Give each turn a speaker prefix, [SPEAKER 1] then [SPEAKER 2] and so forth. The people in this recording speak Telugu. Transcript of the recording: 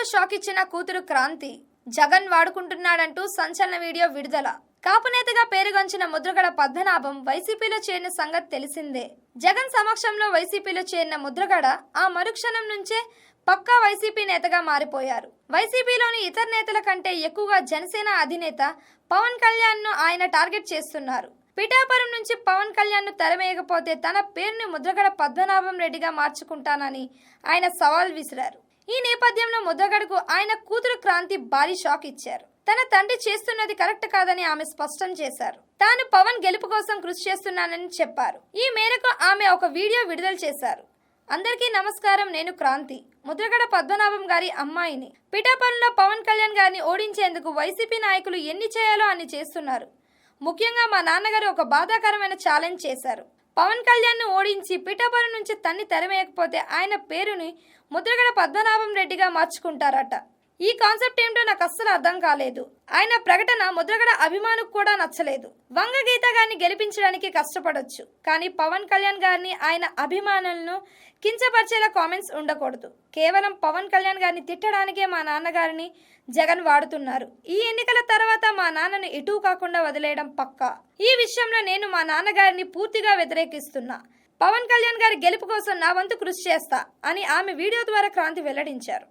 [SPEAKER 1] కు షాక్ ఇచ్చిన కూతురు క్రాంతి? జగన్ వాడుకుంటున్నాడంటూ సంచలన వీడియో విడుదల. కాపునేతగా పేరుగంచిన ముద్రగడ పద్మనాభం వైసీపీలో చేరిన సంగతి తెలిసిందే. జగన్ సమక్షంలో వైసీపీలో చేరిన ముద్రగడ ఆ మరుక్షణం నుంచే పక్కా వైసీపీ నేతగా మారిపోయారు. వైసీపీలోని ఇతర నేతల కంటే ఎక్కువగా జనసేన అధినేత పవన్ కళ్యాణ్ను ఆయన టార్గెట్ చేస్తున్నారు. పిఠాపురం నుంచి పవన్ కళ్యాణ్ను తెరమేయకపోతే తన పేరుని ముద్రగడ పద్మనాభం రెడ్డిగా మార్చుకుంటానని ఆయన సవాల్ విసిరారు. ఈ నేపథ్యంలో ముద్రగడకు ఆయన కూతురు క్రాంతి భారీ షాక్ ఇచ్చారు. తన తండ్రి చేస్తున్నది కరెక్ట్ కాదని ఆమె స్పష్టం చేశారు. తాను పవన్ గెలుపు కోసం కృషి చేస్తున్నానని చెప్పారు. ఈ మేరకు ఆమె ఒక వీడియో విడుదల చేశారు. అందరికీ నమస్కారం నేను క్రాంతి. ముద్రగడ పద్మనాభం గారి అమ్మాయిని. పిఠాపురంలో పవన్ కళ్యాణ్ గారిని ఓడించేందుకు వైసీపీ నాయకులు ఎన్ని చేయాలో అన్ని చేస్తున్నారు. ముఖ్యంగా మా నాన్నగారు ఒక బాధాకరమైన ఛాలెంజ్ చేశారు. పవన్ కళ్యాణ్ను ఓడించి పిఠాపురం నుంచి తన్ని తెరమేయకపోతే ఆయన పేరుని ముద్రగడ పద్మనాభం రెడ్డిగా మార్చుకుంటారట. ఈ కాన్సెప్ట్ ఏమిటో నాకు అస్సలు అర్థం కాలేదు. ఆయన ప్రకటన ముద్రగడ అభిమానుకు కూడా నచ్చలేదు. వంగ గీత గారిని గెలిపించడానికి కష్టపడొచ్చు. కానీ పవన్ కళ్యాణ్ గారిని ఆయన అభిమానులను కించపరిచేలా కామెంట్స్ ఉండకూడదు. కేవలం పవన్ కళ్యాణ్ గారిని తిట్టడానికే మా నాన్నగారిని జగన్ వాడుతున్నారు. ఈ ఎన్నికల తర్వాత నాన్నను ఎటూ కాకుండా వదిలేయడం పక్కా. ఈ విషయంలో నేను మా నాన్నగారిని పూర్తిగా వ్యతిరేకిస్తున్నా. పవన్ కళ్యాణ్ గారి గెలుపు కోసం నా వంతు కృషి చేస్తా అని ఆమె వీడియో ద్వారా క్రాంతి వెల్లడించారు.